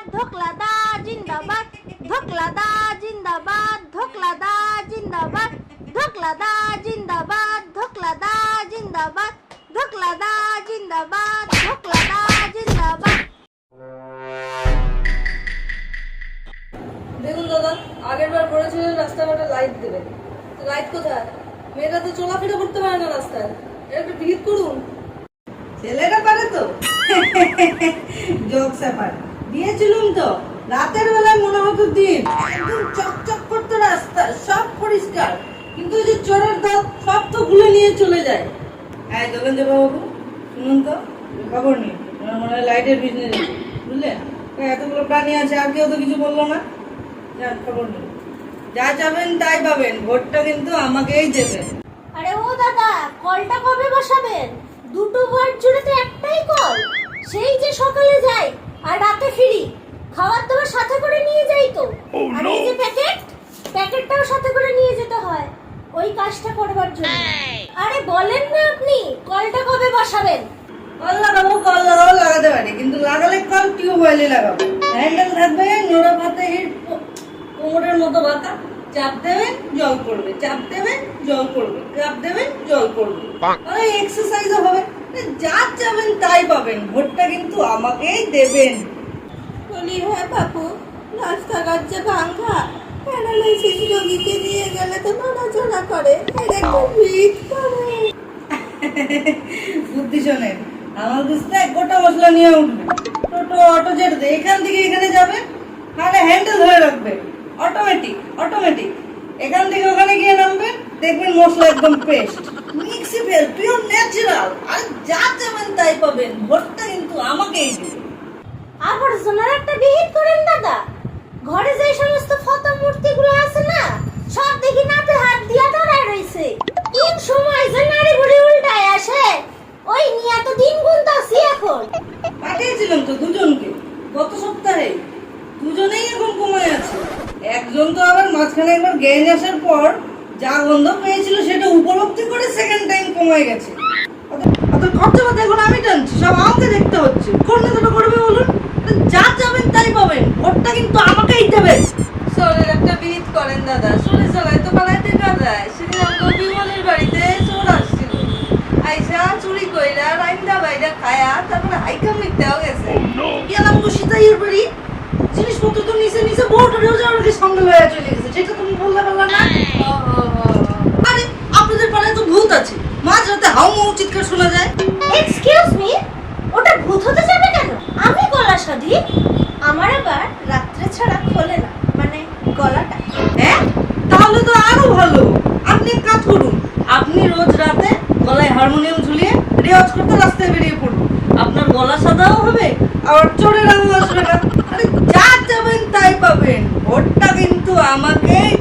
ধোকলাদা জিন্দাবাদ ধোকলাদা জিন্দাবাদ ধোকলাদা জিন্দাবাদ ধোকলাদা জিন্দাবাদ ধোকলাদা জিন্দাবাদ ধোকলাদা জিন্দাবাদ ধোকলাদা জিন্দাবাদ দেখুন দাদা আগের বার বলেছিলেন রাস্তাঘাটে লাইট দেবেন তো লাইট কোথায় মেয়েরা তো চলাফেরা করতে পারে না রাস্তায় এর একটু ভিড় করুন ছেলেরা পারে তো জোক স্যাপার দিয়েছিলুম তো। রাতের বেলায় মনে হতো দিন। একদম চকচক করতে রাস্তা, সব পরিষ্কার। কিন্তু ওই যে চোরের দাঁত, সব তো ভুলে নিয়ে চলে যায়। হ্যাঁ যোগেন্দ্র বাবু, শুনুন তো খবর নেই? ওনার মনে হয় লাইটের বিজনেস বুঝলেন? এতগুলো প্রাণী আছে, আর কেউ তো কিছু বলল না। যার খবর নেই। যা চাবেন তাই পাবেন, ভোটটা কিন্তু আমাকেই দেবেন। আরে ও দাদা, কলটা কবে বসাবেন? দুটো ওয়ার্ড জুড়ে তো একটাই কল। সেই যে সকালে যাই আর রাতে ফিরি। খাবার দাবার সাথে করে নিয়ে যাই তো। আর এই যে প্যাকেট প্যাকেটটাও সাথে করে নিয়ে যেতে হয়। ওই কাজটা করবার জন্য। আরে বলেন না আপনি কলটা কবে বসাবেন? কল লাগাবো কল লাগাবো লাগাতে পারি কিন্তু লাগালে কল টিউবওয়েলে লাগাবো। হ্যান্ডেল থাকবে নোড়া পাতে হিট কোমরের মতো বাতা চাপ দেবেন জল পড়বে। চাপ দেবেন জল পড়বে। চাপ দেবেন জল পড়বে। এক্সারসাইজও হবে। যা চাবেন তাই পাবেন ভোটটা কিন্তু আমাকেই দেবেন। বলি হ্যাঁ বাপু রাস্তাঘাট যে ভাঙা প্যারালাইসিস রোগীকে নিয়ে গেলে তো নড়াচড়া করে এর একটু ভিড় করে। বুদ্ধি শোনেন আমার বুঝতে গোটা মশলা নিয়ে উঠবে। টোটো অটো যেতে এখান থেকে এখানে যাবে তাহলে হ্যান্ডেল ধরে রাখবে। অটোমেটিক অটোমেটিক এখান থেকে ওখানে গিয়ে নামবেন দেখবেন মশলা একদম পেস্ট মিক্সিফেল পিওর ন্যাচারাল আর যা চাবেন তাই পাবেন ভোটটা কিন্তু আমাকেই দিবে আবর্জনার একটা বিহিত করেন দাদা। ঘরে যে সমস্ত ফটো মূর্তিগুলো আছে না সব দেখি নাতে হাত দিয়া দাঁড়ায় রইছে। কোন সময় যে নারী বুড়ি উল্টায় আসে ওই নিয়ে তো দিন গুনতাছি এখন। পাঠিয়েছিলাম তো দুজনকে গত সপ্তাহে। দুজনেই এখন কমে একজন তো আবার মাঝখানে একবার জ্ঞান আসার পর যা গন্ধ পেয়েছিল সেটা উপলব্ধি করে সেকেন্ড টাইম কমে গেছে। অত- খরচা পাতি এখন আমি টানছি সব আমাকে দেখতে হচ্ছে। কোন নেতাটা করবে বলুন? যা চাবেন তাই পাবেন ভোটটা কিন্তু আমাকেই দেবেন। চোরের একটা বিহিত করেন দাদা। চোরে চালায় তো পালাইতে না যায় সেদিন আমাকে বিমলের বাড়িতে চোর আসছিল। আইসা চুরি কইরা রাইন্দা বাইরা খায়া তারপরে হাইকা মিথ্যাও গেছে। গেলাম তো সীতাইয়ের বাড়ি। চলে গেছে তুমি বললে পারলা না? আরে আপনাদের পাড়ায় তো ভূত আছে। মাঝ রাতে হাউ মাউ চিৎকার শোনা যায়। এক্সকিউজ মি ওটা ভূত হতে যাবে কেন? আমি গলা সাধি আমার আবার রাত্রে ছাড়া খোলে না মানে গলাটা। হ্যাঁ? তাহলে তো আরও ভালো। আপনি এক কাজ করুন আপনি রোজ রাতে গলায় হারমোনিয়াম ঝুলিয়ে রেওয়াজ করতে রাস্তায় বেরিয়ে পড়ুন। আপনার গলা সাদাও হবে আর চোরের আওয়াজ আসবে না। আরে যা যাবেন তাই পাবেন। ভোটটা কিন্তু আমাকেই দেবেন